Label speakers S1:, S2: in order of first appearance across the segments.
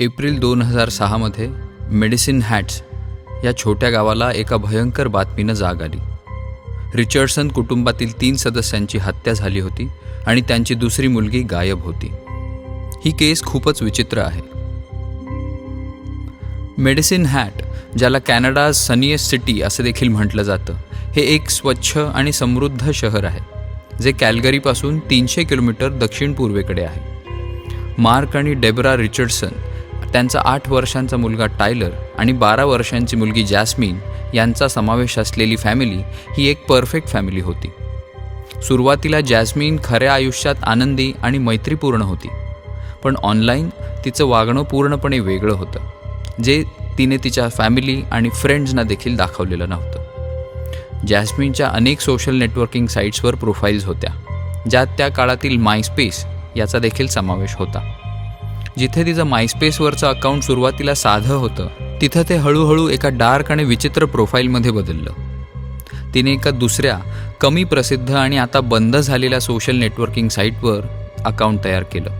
S1: April दोन हजार सहामध्ये मेडिसिन हॅट्स या छोट्या गावाला एका भयंकर बातमीनं जाग आली. रिचर्डसन कुटुंबातील तीन सदस्यांची हत्या झाली होती आणि त्यांची दुसरी मुलगी गायब होती. ही केस खूपच विचित्र आहे. मेडिसिन हॅट ज्याला कॅनडा सनियस सिटी असं देखील म्हटलं जातं हे एक स्वच्छ आणि समृद्ध शहर आहे जे कॅलगरीपासून तीनशे किलोमीटर दक्षिण पूर्वेकडे आहे. मार्क आणि डेब्रा रिचर्डसन त्यांचा आठ वर्षांचा मुलगा टायलर आणि बारा वर्षांची मुलगी जॅस्मिन यांचा समावेश असलेली फॅमिली ही एक परफेक्ट फॅमिली होती. सुरुवातीला जॅस्मिन खऱ्या आयुष्यात आनंदी आणि मैत्रीपूर्ण होती. पण ऑनलाईन तिचं वागणं पूर्णपणे वेगळं होतं जे तिने तिच्या फॅमिली आणि फ्रेंड्सना देखील दाखवलेलं नव्हतं. जॅस्मिनच्या अनेक सोशल नेटवर्किंग साईट्सवर प्रोफाईल्स होत्या ज्यात त्या काळातील मायस्पेस याचा देखील समावेश होता. जिथे तिचं मायस्पेसवरचं अकाउंट सुरुवातीला साधं होतं तिथं ते हळूहळू एका डार्क आणि विचित्र प्रोफाईलमध्ये बदललं. तिने एका दुसऱ्या कमी प्रसिद्ध आणि आता बंद झालेल्या सोशल नेटवर्किंग साईटवर अकाउंट तयार केलं.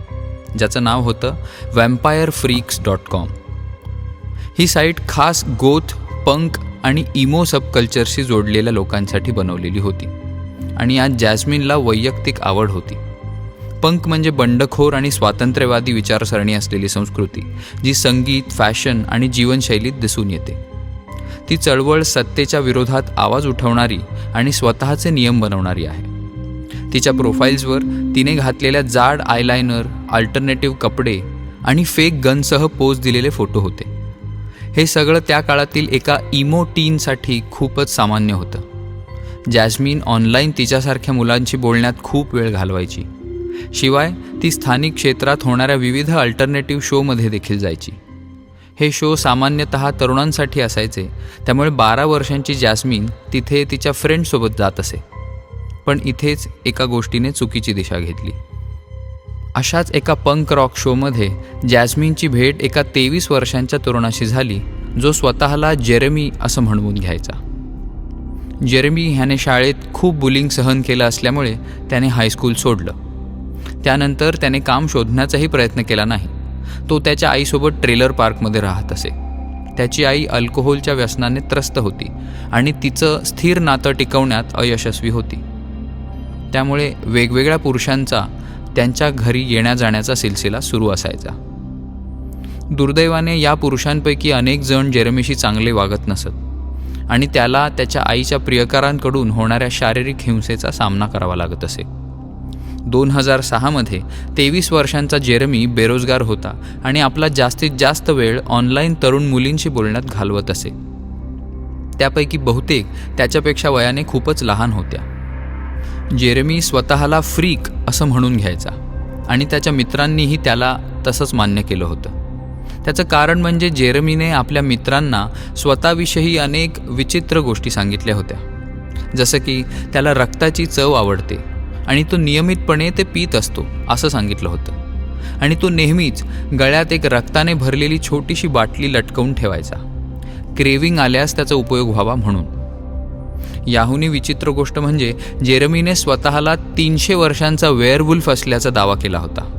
S1: ज्याचं नाव होतं वॅम्पायर फ्रीक्स डॉट कॉम ही साईट खास गोथ पंक आणि इमो सबकल्चरशी जोडलेल्या लोकांसाठी बनवलेली होती. आणि आज जॅस्मिनला वैयक्तिक आवड होती. पंक म्हणजे बंडखोर आणि स्वातंत्र्यवादी विचारसरणी असलेली संस्कृती जी संगीत फॅशन आणि जीवनशैलीत दिसून येते. ती चळवळ सत्तेच्या विरोधात आवाज उठवणारी आणि स्वतःचे नियम बनवणारी आहे. तिच्या प्रोफाईल्सवर तिने घातलेल्या जाड आयलायनर अल्टरनेटिव्ह कपडे आणि फेक गनसह पोज दिलेले फोटो होते. हे सगळं त्या काळातील एका इमो टीनसाठी खूपच सामान्य होतं. जॅस्मिन ऑनलाईन तिच्यासारख्या मुलांशी बोलण्यात खूप वेळ घालवायची. शिवाय ती स्थानिक क्षेत्रात होणाऱ्या विविध अल्टरनेटिव्ह शोमध्ये देखील जायची. हे शो सामान्यतः तरुणांसाठी असायचे त्यामुळे बारा वर्षांची जॅस्मिन तिथे तिच्या फ्रेंडसोबत जात असे. पण इथेच एका गोष्टीने चुकीची दिशा घेतली. अशाच एका पंक रॉक शोमध्ये जॅस्मिनची भेट एका तेवीस वर्षांच्या तरुणाशी झाली जो स्वतःला जेरेमी असं म्हणवून घ्यायचा. जेरेमी ह्याने शाळेत खूप बुलिंग सहन केलं असल्यामुळे त्याने हायस्कूल सोडलं. त्यानंतर त्याने काम शोधण्याचाही प्रयत्न केला नाही. तो त्याच्या आईसोबत ट्रेलर पार्कमध्ये राहत असे. त्याची आई अल्कोहोलच्या व्यसनाने त्रस्त होती आणि तिचं स्थिर नातं टिकवण्यात अयशस्वी होती. त्यामुळे वेगवेगळ्या पुरुषांचा त्यांच्या घरी येण्या जाण्याचा सिलसिला सुरू असायचा. दुर्दैवाने या पुरुषांपैकी अनेक जण जेरमीशी चांगले वागत नसत आणि त्याला त्याच्या आईच्या प्रियकरांकडून होणाऱ्या शारीरिक हिंसेचा सामना करावा लागत असे. दोन हजार सहामध्ये तेवीस वर्षांचा जेरमी बेरोजगार होता आणि आपला जास्तीत जास्त वेळ ऑनलाईन तरुण मुलींशी बोलण्यात घालवत असे. त्यापैकी बहुतेक त्याच्यापेक्षा वयाने खूपच लहान होत्या. जेरेमी स्वतःला फ्रीक असं म्हणून घ्यायचा आणि त्याच्या मित्रांनीही त्याला तसंच मान्य केलं होतं. त्याचं कारण म्हणजे जेरमीने आपल्या मित्रांना स्वतःविषयी अनेक विचित्र गोष्टी सांगितल्या होत्या. जसं की त्याला रक्ताची चव आवडते आणि तो नियमितपणे ते पित असतो असं सांगितलं होतं. आणि तो नेहमीच गळ्यात एक रक्ताने भरलेली छोटीशी बाटली लटकवून ठेवायचा. क्रेविंग आल्यास त्याचा उपयोग व्हावा म्हणून. याहूनही विचित्र गोष्ट म्हणजे जेरमीने स्वतःला तीनशे वर्षांचा वेअरवुल्फ असल्याचा दावा केला होता.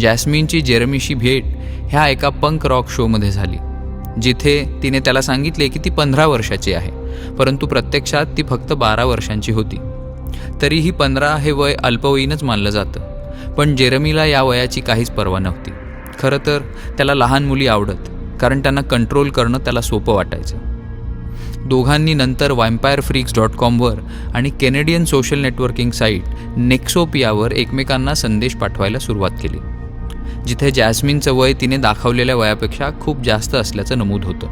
S1: जॅस्मिनची जेरमीशी भेट ह्या एका पंक रॉक शोमध्ये झाली जिथे तिने त्याला सांगितले की ती पंधरा वर्षाची आहे परंतु प्रत्यक्षात ती फक्त बारा वर्षांची होती. तरीही पंधरा हे वय अल्पवयीनच मानलं जातं. पण जेरमीला या वयाची काहीच पर्वा नव्हती. खरं तर त्याला लहान मुली आवडत कारण त्यांना कंट्रोल करणं त्याला सोपं वाटायचं. दोघांनी नंतर वॅम्पायर फ्रिक्स डॉट कॉमवर आणि केनेडियन सोशल नेटवर्किंग साईट नेक्सोपियावर एकमेकांना संदेश पाठवायला सुरुवात केली जिथे जॅस्मिनचं वय तिने दाखवलेल्या वयापेक्षा खूप जास्त असल्याचं नमूद होतं.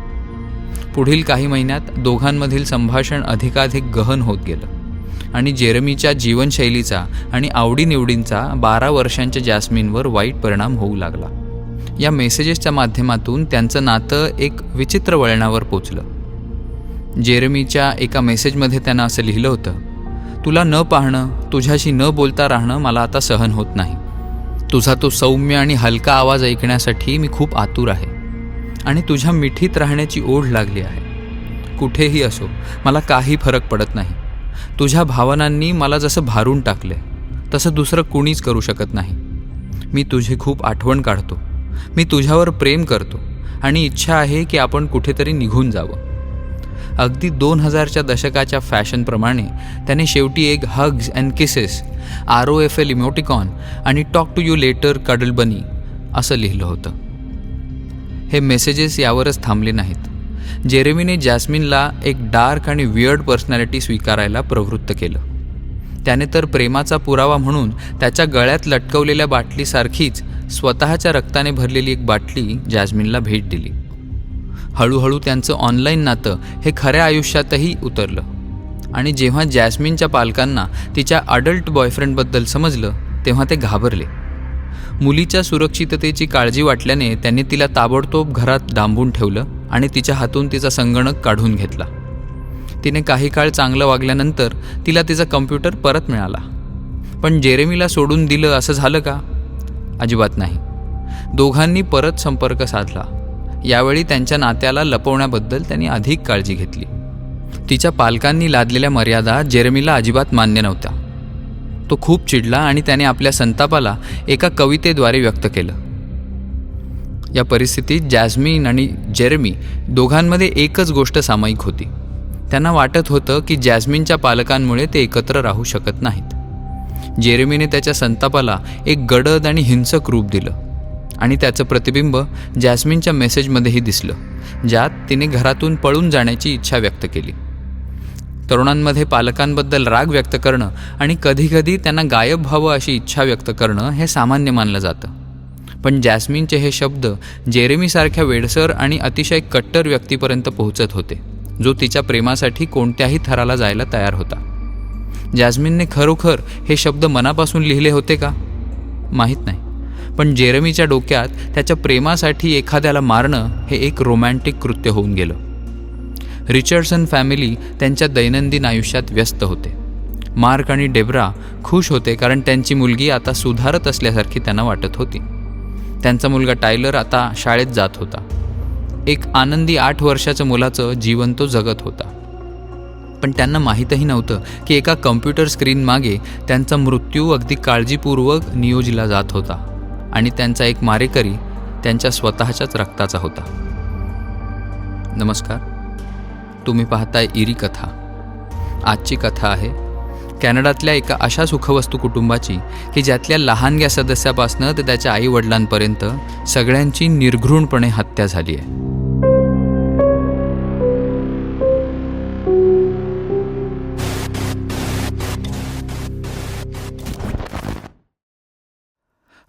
S1: पुढील काही महिन्यात दोघांमधील संभाषण अधिकाधिक गहन होत गेलं. आणि जेरमीच्या जीवनशैलीचा आणि आवडीनिवडींचा बारा वर्षांच्या जॅस्मिनवर वाईट परिणाम होऊ लागला. या मेसेजेसच्या माध्यमातून त्यांचं नातं एक विचित्र वळणावर पोचलं. जेरमीच्या एका मेसेजमध्ये त्यानं असं लिहिलं होतं तुला न पाहणं तुझ्याशी न बोलता राहणं मला आता सहन होत नाही. तुझा तो सौम्य आणि हलका आवाज ऐकण्यासाठी मी खूप आतुर आहे आणि तुझ्या मिठीत राहण्याची ओढ लागली आहे. कुठेही असो मला काही फरक पडत नाही. तुझ्या भावनांनी मला जसं भारून टाकले तसं दुसरं कुणीच करू शकत नाही. मी तुझी खूप आठवण काढतो. मी तुझ्यावर प्रेम करतो आणि इच्छा आहे की आपण कुठेतरी निघून जावं. अगदी दोन हजारच्या दशकाच्या फॅशनप्रमाणे त्याने शेवटी एक hugs and kisses R O F L emoticon आणि talk to you later cuddle bunny असं लिहिलं होतं. हे मेसेजेस यावरच थांबले नाहीत. जेरेमीने जॅस्मिनला एक डार्क आणि वियर्ड पर्सनॅलिटी स्वीकारायला प्रवृत्त केलं. त्याने तर प्रेमाचा पुरावा म्हणून त्याच्या गळ्यात लटकवलेल्या बाटलीसारखीच स्वतःच्या रक्ताने भरलेली एक बाटली जॅस्मिनला भेट दिली. हळूहळू त्यांचं ऑनलाईन नातं हे खऱ्या आयुष्यातही उतरलं. आणि जेव्हा जॅस्मिनच्या पालकांना तिच्या अडल्ट बॉयफ्रेंडबद्दल समजलं तेव्हा ते घाबरले. मुलीच्या सुरक्षिततेची काळजी वाटल्याने त्यांनी तिला ताबडतोब घरात डांबून ठेवलं. आणि तिच्या हातून तिचा संगणक काढून घेतला. तिने काही काळ चांगलं वागल्यानंतर तिला तिचा कम्प्युटर परत मिळाला. पण जेरेमीला सोडून दिलं असं झालं का? अजिबात नाही. दोघांनी परत संपर्क साधला. यावेळी त्यांच्या नात्याला लपवण्याबद्दल त्यांनी अधिक काळजी घेतली. तिच्या पालकांनी लादलेल्या मर्यादा जेरेमीला अजिबात मान्य नव्हत्या. तो खूप चिडला आणि त्याने आपल्या संतापाला एका कवितेद्वारे व्यक्त केलं. या परिस्थितीत जॅस्मिन आणि जेरेमी दोघांमध्ये एकच गोष्ट सामायिक होती. त्यांना वाटत होतं की जॅस्मिनच्या पालकांमुळे ते एकत्र राहू शकत नाहीत. जेरेमीने त्याच्या संतापाला एक गडद आणि हिंसक रूप दिलं आणि त्याचं प्रतिबिंब जॅस्मिनच्या मेसेजमध्येही दिसलं ज्यात तिने घरातून पळून जाण्याची इच्छा व्यक्त केली. तरुणांमध्ये पालकांबद्दल राग व्यक्त करणं आणि कधीकधी त्यांना गायब व्हावं अशी इच्छा व्यक्त करणं हे सामान्य मानलं जातं. पण जॅस्मिनचे हे शब्द जेरेमीसारख्या वेडसर आणि अतिशय कट्टर व्यक्तीपर्यंत पोहोचत होते जो तिच्या प्रेमासाठी कोणत्याही थराला जायला तयार होता. जॅस्मिनने खरोखर हे शब्द मनापासून लिहिले होते का? माहीत नाही. पण जेरमीच्या डोक्यात त्याच्या प्रेमासाठी एखाद्याला मारणं हे एक रोमॅन्टिक कृत्य होऊन गेलं. रिचर्डसन फॅमिली त्यांच्या दैनंदिन आयुष्यात व्यस्त होते. मार्क आणि डेब्रा खुश होते कारण त्यांची मुलगी आता सुधारत असल्यासारखी त्यांना वाटत होती. त्यांचा मुलगा टायलर आता शाळेत जात होता. एक आनंदी आठ वर्षाच्या मुलाचं जीवन तो जगत होता. पण त्यांना माहीतही नव्हतं की एका कम्प्युटर स्क्रीन मागे त्यांचा मृत्यू अगदी काळजीपूर्वक नियोजला जात होता आणि त्यांचा एक मारेकरी त्यांच्या स्वतःच्याच रक्ताचा होता. नमस्कार. तुम्ही पाहताय इरी कथा. आजची कथा आहे कॅनडातल्या एका अशा सुखवस्तू कुटुंबाची की ज्यातल्या लहानग्या सदस्यापासनं ते त्याच्या आई वडिलांपर्यंत सगळ्यांची निर्घृणपणे हत्या झाली आहे.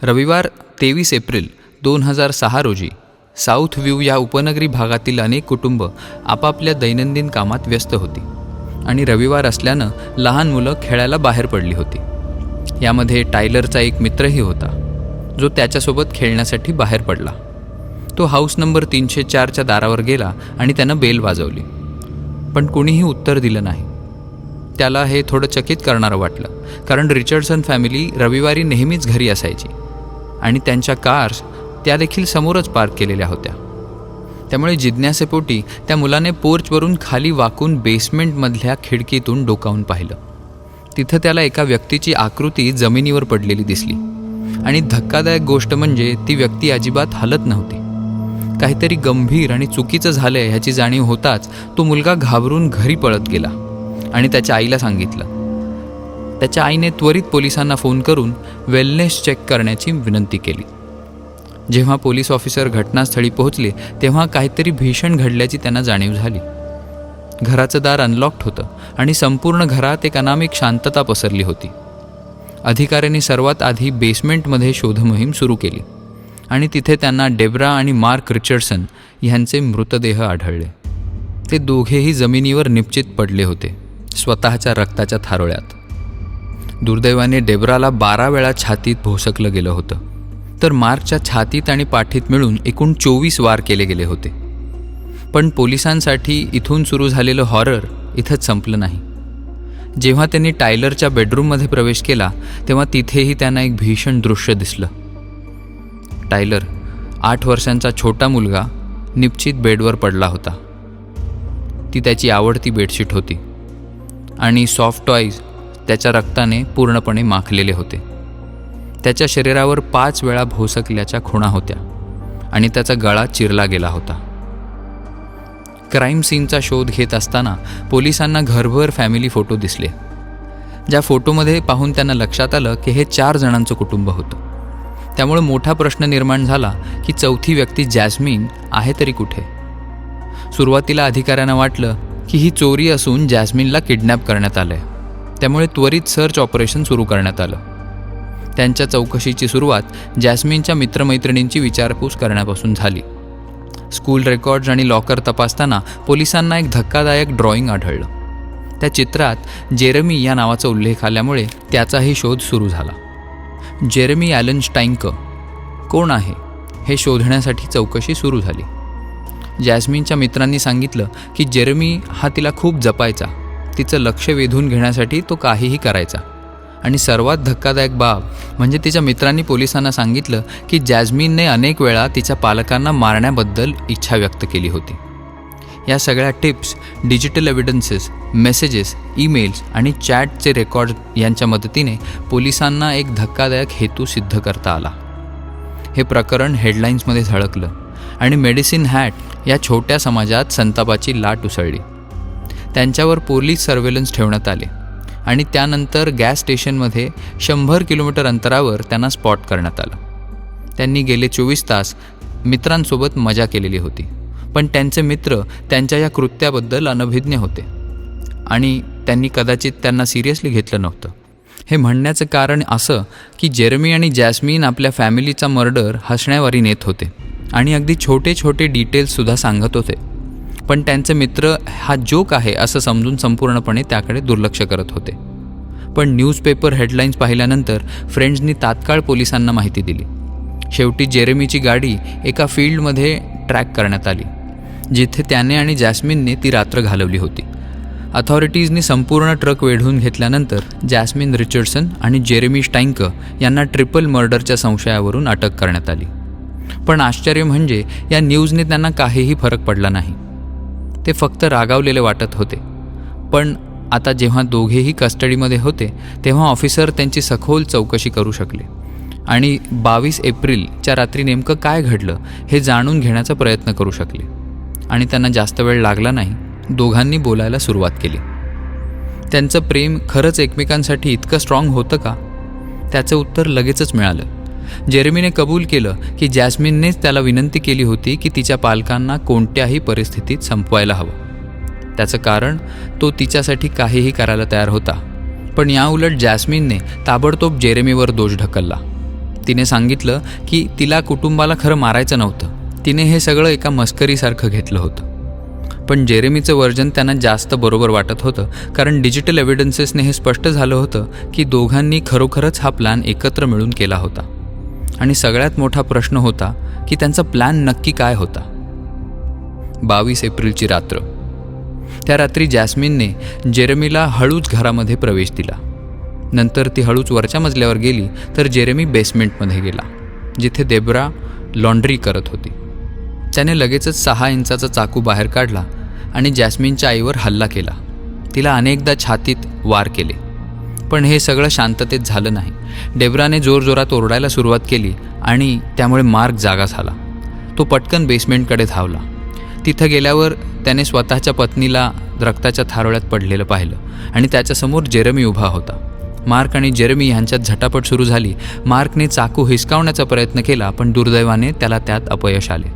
S1: रविवार तेवीस एप्रिल दोन हजार सहा रोजी साऊथ व्ह्यू या उपनगरी भागातील अनेक कुटुंब आपापल्या दैनंदिन कामात व्यस्त होती. आणि रविवार असल्यानं लहान मुलं खेळायला बाहेर पडली होती. यामध्ये टायलरचा एक मित्रही होता जो त्याच्यासोबत खेळण्यासाठी बाहेर पडला. तो हाऊस नंबर तीनशे चारच्या दारावर गेला आणि त्यानं बेल वाजवली. पण कुणीही उत्तर दिलं नाही. त्याला हे थोडं चकित करणारं वाटलं कारण रिचर्डसन फॅमिली रविवारी नेहमीच घरी असायची आणि त्यांच्या कार्स त्या देखील समोरच पार्क केलेल्या होत्या. त्यामुळे जिज्ञासेपोटी त्या मुलाने पोर्चवरून खाली वाकून बेसमेंटमधल्या खिडकीतून डोकावून पाहिलं. तिथं त्याला एका व्यक्तीची आकृती जमिनीवर पडलेली दिसली. आणि धक्कादायक गोष्ट म्हणजे ती व्यक्ती अजिबात हलत नव्हती. काहीतरी गंभीर आणि चुकीचं झालंय ह्याची जाणीव होताच तो मुलगा घाबरून घरी पळत गेला आणि त्याच्या आईला सांगितलं. त्याच्या आईने त्वरित पोलिसांना फोन करून वेलनेस चेक करण्याची विनंती केली. जेव्हा पोलीस ऑफिसर घटनास्थळी पोहोचले तेव्हा काहीतरी भीषण घडल्याची त्यांना जाणीव झाली. घराचं दार अनलॉक्ड होतं आणि संपूर्ण घरात एक अनामिक शांतता पसरली होती. अधिकाऱ्यांनी सर्वात आधी बेसमेंटमध्ये शोधमोहीम सुरू केली आणि तिथे त्यांना डेब्रा आणि मार्क रिचर्डसन ह्यांचे मृतदेह आढळले. ते दोघेही जमिनीवर निश्चित पडले होते स्वतःच्या रक्ताच्या थारोळ्यात. दुर्दैवाने डेब्राला बारा वेळा छातीत भोसकलं गेलं होतं. तर मार्कच्या छातीत आणि पाठीत मिळून एकूण चोवीस वार केले गेले होते. पण पोलिसांसाठी इथून सुरू झालेलं हॉरर इथंच संपलं नाही. जेव्हा त्यांनी टायलरच्या बेडरूममध्ये प्रवेश केला तेव्हा तिथेही त्यांना एक भीषण दृश्य दिसलं. टायलर आठ वर्षांचा छोटा मुलगा निश्चित बेडवर पडला होता. ती त्याची आवडती बेडशीट होती. आणि सॉफ्ट टॉईज त्याच्या रक्ताने पूर्णपणे माखलेले होते. त्याच्या शरीरावर पाच वेळा भोसकल्याच्या खुणा होत्या आणि त्याचा गळा चिरला गेला होता. क्राईम सीनचा शोध घेत असताना पोलिसांना घरभर फॅमिली फोटो दिसले. ज्या फोटोमध्ये पाहून त्यांना लक्षात आलं की हे चार जणांचं कुटुंब होतं. त्यामुळे मोठा प्रश्न निर्माण झाला की चौथी व्यक्ती जॅस्मिन आहे तरी कुठे? सुरुवातीला अधिकाऱ्यांना वाटलं की ही चोरी असून जॅस्मिनला किडनॅप करण्यात आलं आहे त्यामुळे त्वरित सर्च ऑपरेशन सुरू करण्यात आलं. त्यांच्या चौकशीची सुरुवात जॅस्मिनच्या मित्रमैत्रिणींची विचारपूस करण्यापासून झाली. स्कूल रेकॉर्ड्स आणि लॉकर तपासताना पोलिसांना एक धक्कादायक ड्रॉइंग आढळलं. त्या चित्रात जेरमी या नावाचा उल्लेख आल्यामुळे त्याचाही शोध सुरू झाला. जेरमी ॲलन स्टाईंक कोण आहे? हे शोधण्यासाठी चौकशी सुरू झाली. जॅस्मिनच्या मित्रांनी सांगितलं की जेरमी हा तिला खूप जपायचा. तिचं लक्ष वेधून घेण्यासाठी तो काहीही करायचा. आणि सर्वात धक्कादायक बाब म्हणजे तिच्या मित्रांनी पोलिसांना सांगितलं की जॅस्मिनने अनेक वेळा तिच्या पालकांना मारण्याबद्दल इच्छा व्यक्त केली होती. या सगळ्या tips digital evidences messages emails आणि चॅटचे रेकॉर्ड यांच्या मदतीने पोलिसांना एक धक्कादायक हेतू सिद्ध करता आला. हे प्रकरण हेडलाईन्समध्ये झळकलं आणि मेडिसिन हॅट या छोट्या समाजात संतापाची लाट उसळली. त्यांच्यावर पोलीस सर्वेलन्स ठेवण्यात आले. आणि त्यानंतर गॅस स्टेशनमध्ये शंभर किलोमीटर अंतरावर त्यांना स्पॉट करण्यात आलं. त्यांनी गेले चोवीस तास मित्रांसोबत मजा केलेली होती. पण त्यांचे मित्र त्यांच्या या कृत्याबद्दल अनभिज्ञ होते. आणि त्यांनी कदाचित त्यांना सिरियसली घेतलं नव्हतं. हे म्हणण्याचं कारण असं की जेरमी आणि जॅस्मिन आपल्या फॅमिलीचा मर्डर हसण्यावारी नेत होते. आणि अगदी छोटे छोटे डिटेल्ससुद्धा सांगत होते. पण त्यांचे मित्र हा जोक आहे असं समजून संपूर्णपणे त्याकडे दुर्लक्ष करत होते. पण न्यूजपेपर हेडलाईन्स पाहिल्यानंतर फ्रेंड्सनी तात्काळ पोलिसांना माहिती दिली. शेवटी जेरेमीची गाडी एका फील्डमध्ये ट्रॅक करण्यात आली जिथे त्याने आणि जॅस्मिनने ती रात्र घालवली होती. अथॉरिटीजनी संपूर्ण ट्रक वेढून घेतल्यानंतर जॅस्मिन रिचर्डसन आणि जेरेमी स्टाईंक यांना ट्रिपल मर्डरच्या संशयावरून अटक करण्यात आली. पण आश्चर्य म्हणजे या न्यूजने त्यांना काहीही फरक पडला नाही. ते फक्त रागावलेले वाटत होते. पण आता जेव्हा दोघेही कस्टडीमध्ये होते तेव्हा ऑफिसर त्यांची सखोल चौकशी करू शकले. आणि बावीस एप्रिलच्या रात्री नेमकं काय घडलं हे जाणून घेण्याचा प्रयत्न करू शकले. आणि त्यांना जास्त वेळ लागला नाही दोघांनी बोलायला सुरुवात केली. त्यांचं प्रेम खरंच एकमेकांसाठी इतकं स्ट्रॉंग होतं का? त्याचं उत्तर लगेचच मिळालं. जेरेमीने कबूल केलं की जॅस्मिननेच त्याला विनंती केली होती की तिच्या पालकांना कोणत्याही परिस्थितीत संपवायला हवं. त्याचं कारण तो तिच्यासाठी काहीही करायला तयार होता. पण याउलट जॅस्मिनने ताबडतोब जेरेमीवर दोष ढकलला. तिने सांगितलं की तिला कुटुंबाला खरं मारायचं नव्हतं. तिने हे सगळं एका मस्करीसारखं घेतलं होतं. पण जेरेमीचं वर्जन त्यांना जास्त बरोबर वाटत होतं कारण डिजिटल एव्हिडन्सेसने हे स्पष्ट झालं होतं की दोघांनी खरोखरच हा प्लॅन एकत्र मिळून केला होता. आणि सगळ्यात मोठा प्रश्न होता की त्यांचा प्लॅन नक्की काय होता. बावीस एप्रिलची रात्र. त्या रात्री जॅस्मिनने जेरेमीला हळूच घरामध्ये प्रवेश दिला. नंतर ती हळूच वरच्या मजल्यावर गेली तर जेरेमी बेसमेंटमध्ये गेला जिथे देब्रा लॉन्ड्री करत होती. त्याने लगेचच सहा इंचाचा चाकू बाहेर काढला आणि जॅस्मिनच्या आईवर हल्ला केला. तिला अनेकदा छातीत वार केले. पण हे सगळं शांततेत झालं नाही. डेब्राने जोरजोरात ओरडायला सुरुवात केली आणि त्यामुळे मार्ग जागा झाला. तो पटकन बेसमेंटकडे धावला. तिथं गेल्यावर त्याने स्वतःच्या पत्नीला रक्ताच्या थारोळ्यात पडलेलं पाहिलं आणि त्याच्यासमोर जेरमी उभा होता. मार्क आणि जेरमी यांच्यात झटापट सुरू झाली. मार्कने चाकू हिसकावण्याचा प्रयत्न केला पण दुर्दैवाने त्याला त्यात अपयश आले.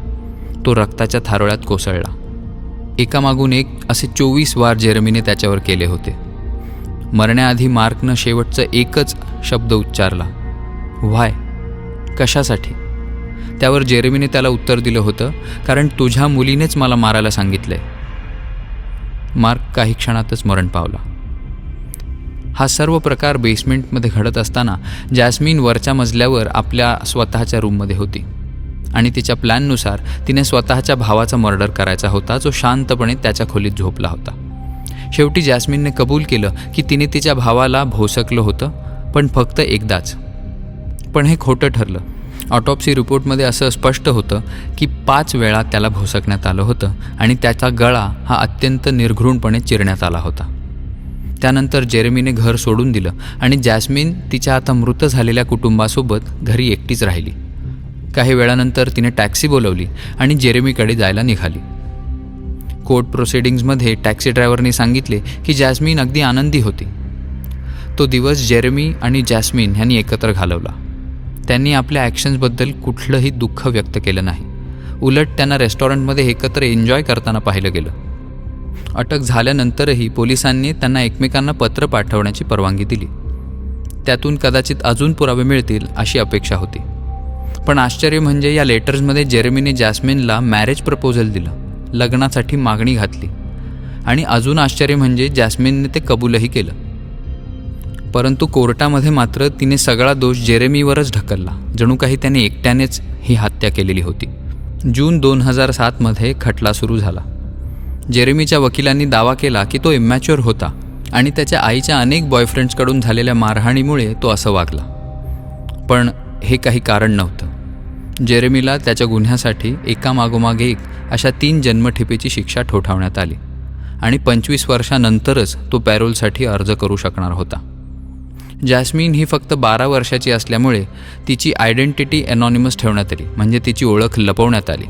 S1: तो रक्ताच्या थारोळ्यात कोसळला. एकामागून एक असे चोवीस वार जेरमीने त्याच्यावर केले होते. मरण्याआधी मार्कनं शेवटचं एकच शब्द उच्चारला. व्हाय कशासाठी? त्यावर जेरेमीने त्याला उत्तर दिलं होतं कारण तुझ्या मुलीनेच मला मारायला सांगितलंय. मार्क काही क्षणातच मरण पावला. हा सर्व प्रकार बेसमेंटमध्ये घडत असताना जॅस्मिन वरच्या मजल्यावर आपल्या स्वतःच्या रूममध्ये होती आणि तिच्या प्लॅननुसार तिने स्वतःच्या भावाचा मर्डर करायचा होता जो शांतपणे त्याच्या खोलीत झोपला होता. शेवटी जॅस्मिनने कबूल केलं की तिने तिच्या भावाला भोसकलं होतं पण फक्त एकदाच. पण हे खोटं ठरलं. ऑटोप्सी रिपोर्टमध्ये असं स्पष्ट होतं की पाच वेळा त्याला भोसकण्यात आलं होतं आणि त्याचा गळा हा अत्यंत निर्घृणपणे चिरण्यात आला होता. त्यानंतर जेरेमीने घर सोडून दिलं आणि जॅस्मिन तिच्या आता मृत झालेल्या कुटुंबासोबत घरी एकटीच राहिली. काही वेळानंतर तिने टॅक्सी बोलवली आणि जेरेमीकडे जायला निघाली. कोर्ट प्रोसिडिंग्जमध्ये टॅक्सी ड्रायव्हरने सांगितले की जॅस्मिन अगदी आनंदी होती. तो दिवस जेरेमी आणि जॅस्मिन यांनी एकत्र घालवला. त्यांनी आपल्या ॲक्शन्सबद्दल कुठलंही दुःख व्यक्त केलं नाही. उलट त्यांना रेस्टॉरंटमध्ये एकत्र एन्जॉय करताना पाहिलं गेलं. अटक झाल्यानंतरही पोलिसांनी त्यांना एकमेकांना पत्र पाठवण्याची परवानगी दिली. त्यातून कदाचित अजून पुरावे मिळतील अशी अपेक्षा होती. पण आश्चर्य म्हणजे या लेटर्समध्ये जेरेमीने जॅस्मिनला मॅरेज प्रपोजल दिलं. लग्नासाठी मागणी घातली. आणि अजून आश्चर्य म्हणजे जॅस्मिनने ते कबूलही केलं. परंतु कोर्टामध्ये मात्र तिने सगळा दोष जेरेमीवरच ढकलला. जणू काही त्याने एकट्यानेच ही हत्या केलेली होती. जून दोन हजार सातमध्ये खटला सुरू झाला. जेरेमीच्या वकिलांनी दावा केला की तो इमॅच्युअर होता आणि त्याच्या आईच्या अनेक बॉयफ्रेंड्सकडून झालेल्या मारहाणीमुळे तो असं वागला. पण हे काही कारण नव्हतं. जेरेमीला त्याच्या गुन्ह्यासाठी एकामागोमागे एक अशा तीन जन्मठेपेची शिक्षा ठोठावण्यात आली आणि पंचवीस वर्षानंतरच तो पॅरोलसाठी अर्ज करू शकणार होता. जॅस्मिन ही फक्त बारा वर्षाची असल्यामुळे तिची आयडेंटिटी एनॉनिमस ठेवण्यात आली म्हणजे तिची ओळख लपवण्यात आली.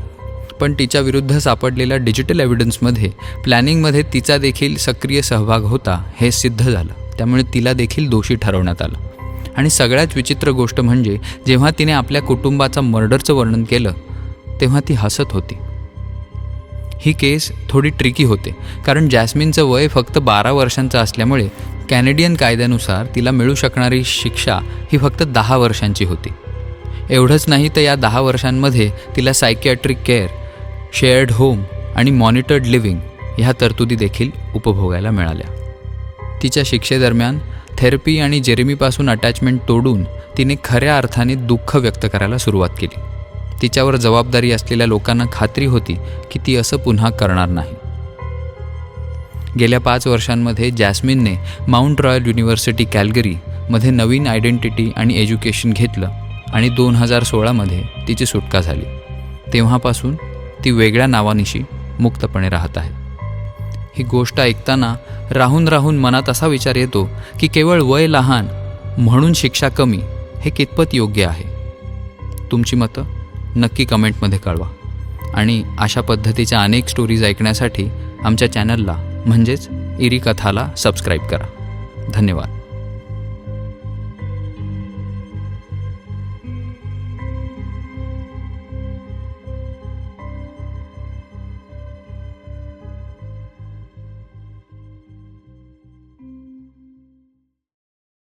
S1: पण तिच्या विरुद्ध सापडलेल्या डिजिटल एव्हिडन्समध्ये प्लॅनिंगमध्ये तिचा देखील सक्रिय सहभाग होता हे सिद्ध झालं. त्यामुळे तिला देखील दोषी ठरवण्यात आलं. आणि सगळ्यात विचित्र गोष्ट म्हणजे जेव्हा तिने आपल्या कुटुंबाचा मर्डरचं वर्णन केलं तेव्हा ती हसत होती. ही केस थोडी ट्रिकी होते. कारण जॅस्मिनचं वय फक्त बारा वर्षांचं असल्यामुळे कॅनेडियन कायद्यानुसार तिला मिळू शकणारी शिक्षा ही फक्त दहा वर्षांची होती. एवढंच नाही तर या दहा वर्षांमध्ये तिला सायकियाट्रिक केअर शेअर्ड होम आणि मॉनिटर्ड लिव्हिंग ह्या तरतुदी देखील उपभोगायला मिळाल्या. तिच्या शिक्षेदरम्यान थेरपी आणि जेरेमीपासून अटॅचमेंट तोडून तिने खऱ्या अर्थाने दुःख व्यक्त करायला सुरुवात केली. तिच्यावर जबाबदारी असलेल्या लोकांना खात्री होती की ती असं पुन्हा करणार नाही. गेल्या पाच वर्षांमध्ये जॅस्मिनने माउंट रॉयल युनिव्हर्सिटी कॅलगरीमध्ये नवीन आयडेंटिटी आणि एज्युकेशन घेतलं आणि दोन हजार सोळामध्ये तिची सुटका झाली. तेव्हापासून ती वेगळ्या नावानिशी मुक्तपणे राहत आहे. ही गोष्ट ऐकताना राहून राहून मनात असा विचार येतो की केवळ वय लहान म्हणून शिक्षा कमी हे कितपत योग्य आहे? तुमची मतं? नक्की कमेंटमध्ये कळवा. आणि अशा पद्धतीच्या अनेक स्टोरीज ऐकण्यासाठी आमच्या चॅनलला म्हणजेच इरी कथाला सबस्क्राईब करा. धन्यवाद.